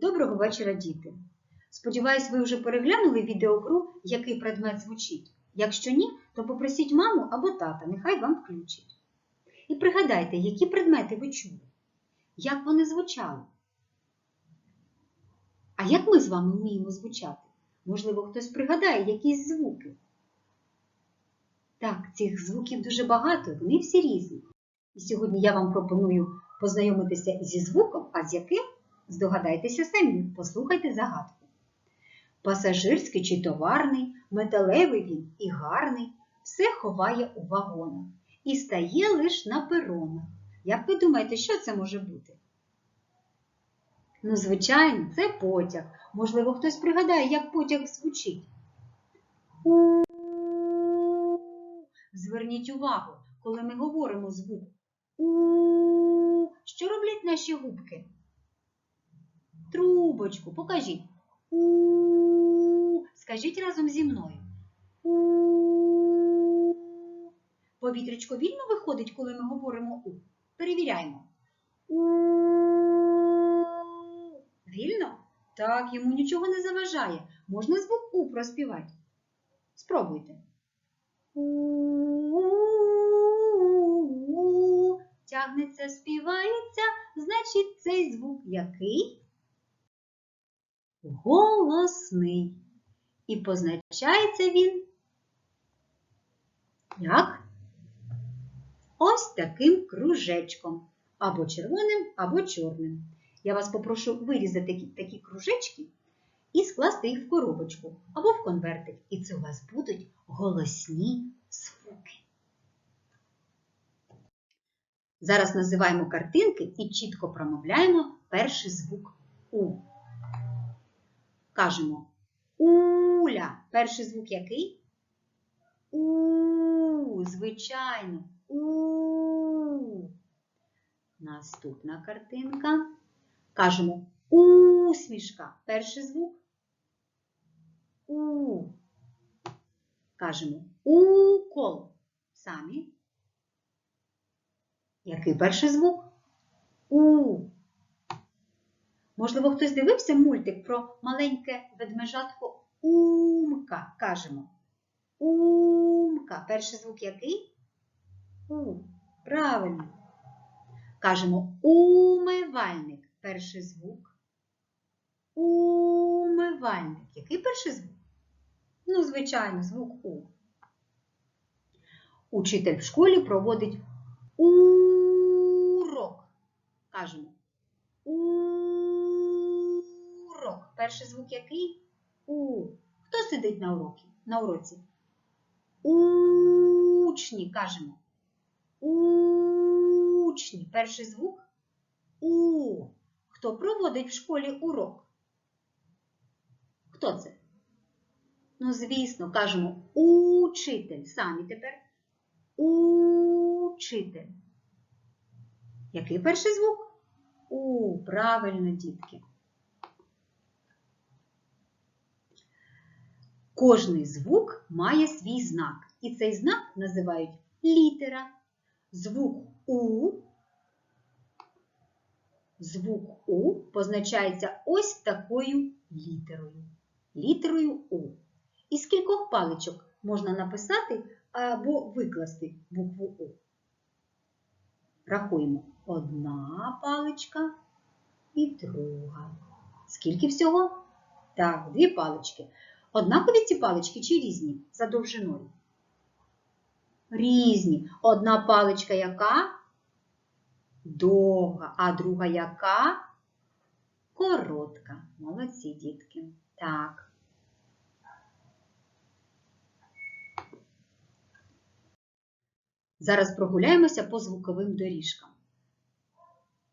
Доброго вечора, діти! Сподіваюсь, ви вже переглянули відеогру, який предмет звучить. Якщо ні, то попросіть маму або тата, нехай вам включить. І пригадайте, які предмети ви чули, як вони звучали. А як ми з вами вміємо звучати? Можливо, хтось пригадає якісь звуки. Так, цих звуків дуже багато, вони всі різні. І сьогодні я вам пропоную познайомитися зі звуком, а з яким здогадайтеся самі, послухайте загадку. Пасажирський чи товарний, металевий він і гарний, все ховає у вагонах і стає лиш на перонах. Як ви думаєте, що це може бути? Ну, звичайно, це потяг. Можливо, хтось пригадає, як потяг звучить. У. Зверніть увагу, коли ми говоримо звук у, що роблять наші губки? Трубочку, покажіть. У. Скажіть разом зі мною. У. Повітрячко вільно виходить, коли ми говоримо у. Перевіряємо. У. Вільно? Так, йому нічого не заважає. Можна звук У проспівати. Спробуйте. У. Тягнеться, співається, значить цей звук який? Голосний. І позначається він як? Ось таким кружечком. Або червоним, або чорним. Я вас попрошу вирізати такі, такі кружечки і скласти їх в коробочку або в конвертик. І це у вас будуть голосні звуки. Зараз називаємо картинки і чітко промовляємо перший звук У. Кажемо Уля. Перший звук який? У, звичайно. У. Наступна картинка. Кажемо усмішка. Перший звук. У. Кажемо укол. Самі. Який перший звук? У. Можливо, хтось дивився мультик про маленьке ведмежатко Умка. Кажемо. Умка. Перший звук який? У. Правильно. Кажемо умивальник. Перший звук. Умивальник. Який перший звук? Ну, звичайно, звук У. Учитель в школі проводить урок. Кажемо. Урок. Перший звук який? У. Хто сидить на уроці? На уроці? Учні, кажемо. Учні. Перший звук У. Хто проводить в школі урок? Хто це? Ну, звісно, кажемо учитель. Самі тепер. Учитель. Який перший звук? У, правильно, дітки. Кожний звук має свій знак, і цей знак називають літера. Звук У, звук У позначається ось такою літерою. Літерою У. Із кількох паличок можна написати або викласти букву У. Рахуємо одна паличка і друга. Скільки всього? Так, дві палички. Однакові ці палички чи різні за довжиною? Різні. Одна паличка яка? Довга, а друга яка? Коротка. Молодці, дітки. Так. Зараз прогуляємося по звуковим доріжкам.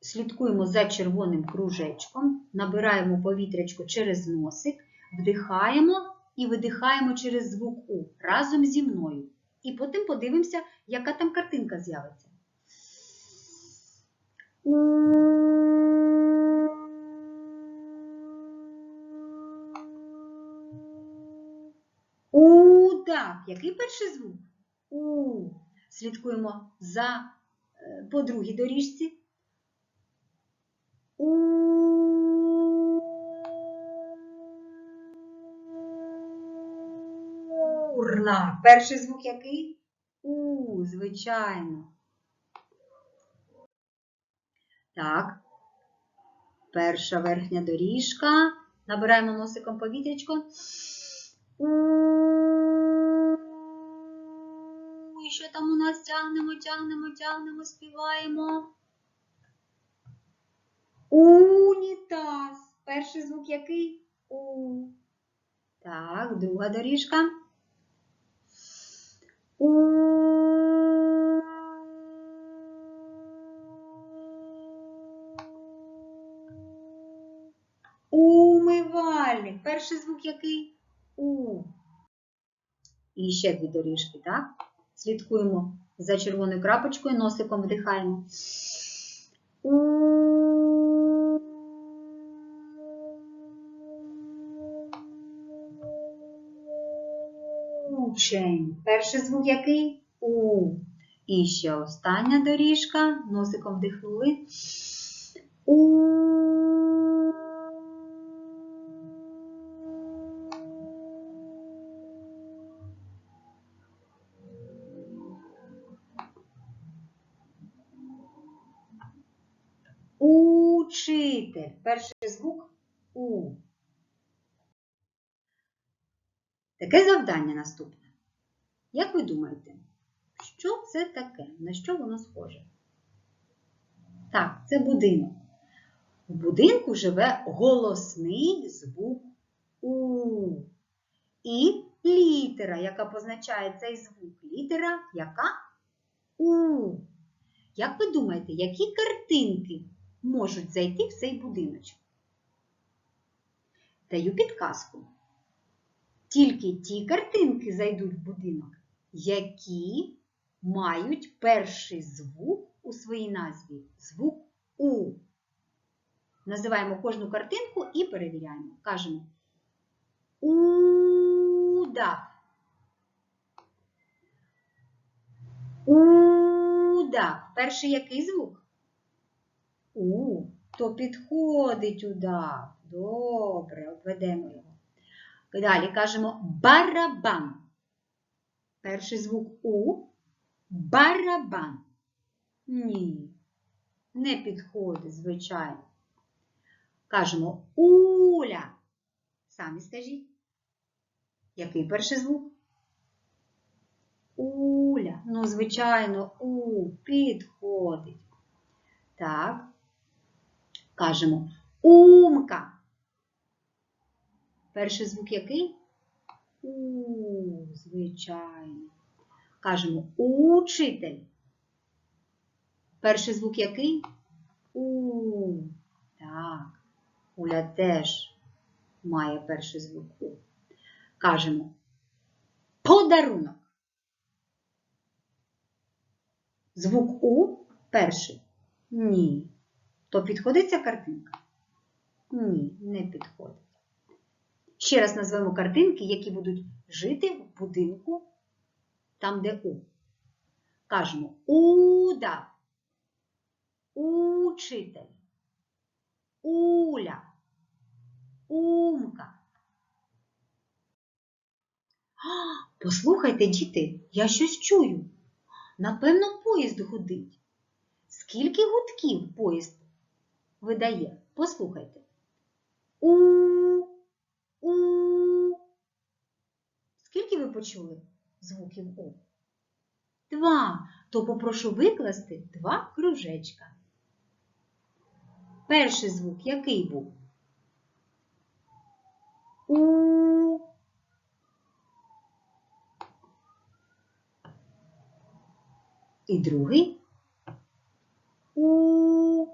Слідкуємо за червоним кружечком, набираємо повітрячко через носик, вдихаємо і видихаємо через звук У разом зі мною. І потім подивимося, яка там картинка з'явиться. У, так. Який перший звук? У. Слідкуємо за по другій доріжці. Урна. Перший звук який? У, звичайно. Так. Перша верхня доріжка. Набираємо носиком повітрячко. У. І що там у нас тягнемо, тягнемо, тягнемо, співаємо. Унітаз. Перший звук який? У. Так, друга доріжка. Умивальник. Перший звук який? У. І ще дві доріжки, так? Слідкуємо за червоною крапочкою, носиком вдихаємо. Учень. Перший звук який? У. І ще остання доріжка. Носиком вдихнули. У. Учитель. Перший звук У. Таке завдання наступне. Як ви думаєте, що це таке? На що воно схоже? Так, це будинок. В будинку живе голосний звук У. І літера, яка позначає цей звук. Літера яка? У. Як ви думаєте, які картинки можуть зайти в цей будиночок? Даю підказку. Тільки ті картинки зайдуть в будинок, які мають перший звук у своїй назві звук У. Називаємо кожну картинку і перевіряємо. Кажемо удав. Удав. Перший який звук? У. То підходить удав. Добре, обведемо його. Далі кажемо барабан. Перший звук У. Барабан. Ні. Не підходить, звичайно. Кажемо уля. Самі скажіть. Який перший звук? Уля. Ну, звичайно, У підходить. Так. Кажемо умка. Перший звук який? У, звичайно. Кажемо учитель. Перший звук який? У. Так. Уля теж має перший звук У. Кажемо подарунок. Звук У перший? Ні. То підходить ця картинка? Ні, не підходить. Ще раз назвемо картинки, які будуть жити в будинку, там, де У. Кажемо удав, учитель, уля, умка. Послухайте, діти, я щось чую. Напевно, поїзд гудить. Скільки гудків поїзд видає? Послухайте. У. У. Скільки ви почули звуків У? Два. То попрошу викласти два кружечка. Перший звук який був? У. І другий У.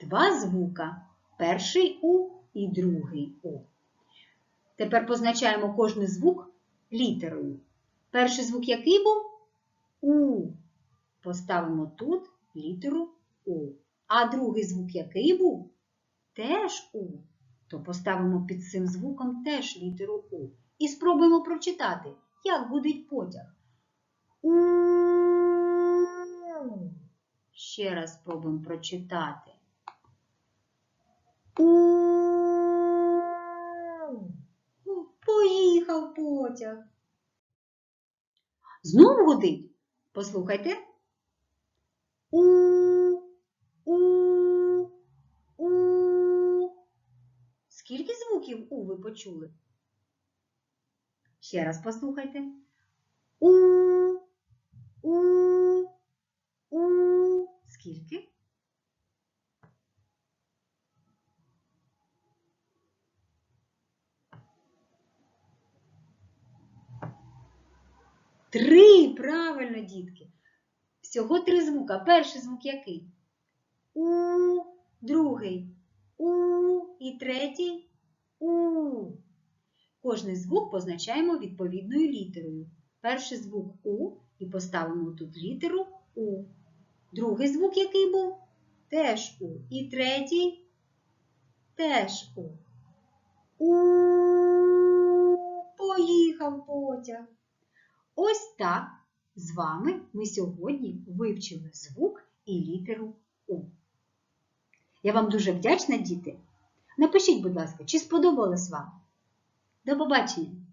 Два звука. Перший У і другий У. Тепер позначаємо кожний звук літерою. Перший звук який був? У. Поставимо тут літеру У. А другий звук який був? Теж У. То поставимо під цим звуком теж літеру У. І спробуємо прочитати, як гудить потяг. У. Ще раз спробуємо прочитати. У. потяг. Знову гудить. Послухайте. У, у, у. Скільки звуків у ви почули? Ще раз послухайте. У, у, у. Скільки? Три, правильно, дітки. Всього три звука. Перший звук який? У, другий У і третій У. Кожний звук позначаємо відповідною літерою. Перший звук У і поставимо тут літеру У. Другий звук який був? Теж У. І третій теж У. У. Поїхав потяг. Ось так з вами ми сьогодні вивчили звук і літеру У. Я вам дуже вдячна, діти. Напишіть, будь ласка, чи сподобалось вам? До побачення!